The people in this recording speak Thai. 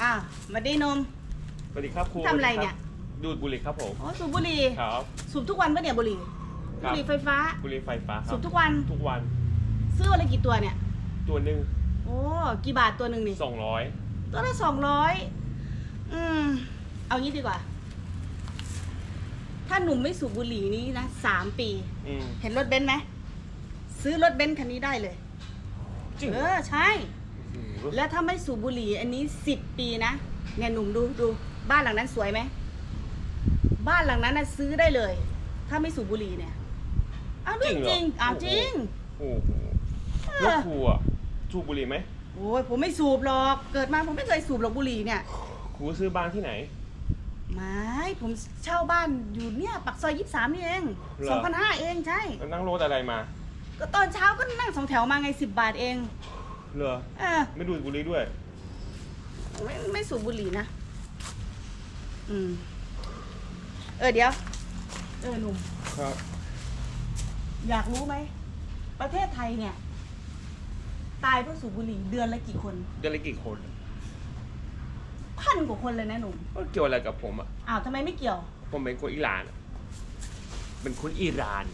อะมาดีนม สวัสดีครับครูทำอะไรเนี่ย ดูดบุหรี่ครับผม โอ้สูบบุหรี่ครับ สูบทุกวันปะเนี่ยบุหรี่ครับุบ หรี่ไฟฟ้า บุหรี่ไฟฟ้าครัสูบบทุกวันทุกวัน ซื้อวันละกี่ตัวเนี่ย ตัวหนึ่งโอ้กี่บาทตัวหนึ่งนี่สองร้อยตัวละสองร้อยอืม เอางี้ดีกว่า ถ้าหนุ่มไม่สูบบุหรี่นี้นะสามปี อืมเห็นรถเบนซ์ไหมซื้อรถเบนซ์คันนี้ได้เลย จริงเอเหรออใช่อืม แล้วถ้าไม่สูบบุหรี่อันนี้สิบปีนะเนี่ยหนุ่มดูดูบ้านหลังนั้นสวยไหมบ้านหลังนั้นนะซื้อได้เลย ถ้าไม่สูบบุหรี่เนี่ยอ้าวเรื่องจริงอ้าวจริงโอ้โหเอแล้วอครูอะสูบบุหรี่ไหมโอ้ยผมไม่สูบหรอกเกิดมาผมไม่เคยสูบหรอกบุหรี่เนี่ยครูซื้อบ้านที่ไหนไม่ผมเช่าบ้านอยู่เนี่ยปักซอยยี่สามนี่เองเหรสอองพันห้าเองใช่แล้วนั่งรถอะไรมา ก็ตอนเช้าก็นั่งสองแถวมาไงสิบบาทเอง เหรอเออไม่ดูดบุหรี่ด้วย ไม่ไม่สูบบุหรี่นะ อืม เออเดี๋ยว เออหนุ่ม ครับ อยากรู้ไหม ประเทศไทยเนี่ย ตายเพราะสูบบุหรี่เดือนละกี่คน เดือนละกี่คนพันกว่าคนเลยนะหนุ่มก็เกี่ยวอะไรกับผมอะ อ้าวทำไมไม่เกี่ยว ผมเป็นคนอิหร่านอะเป็นคนอิหร่าน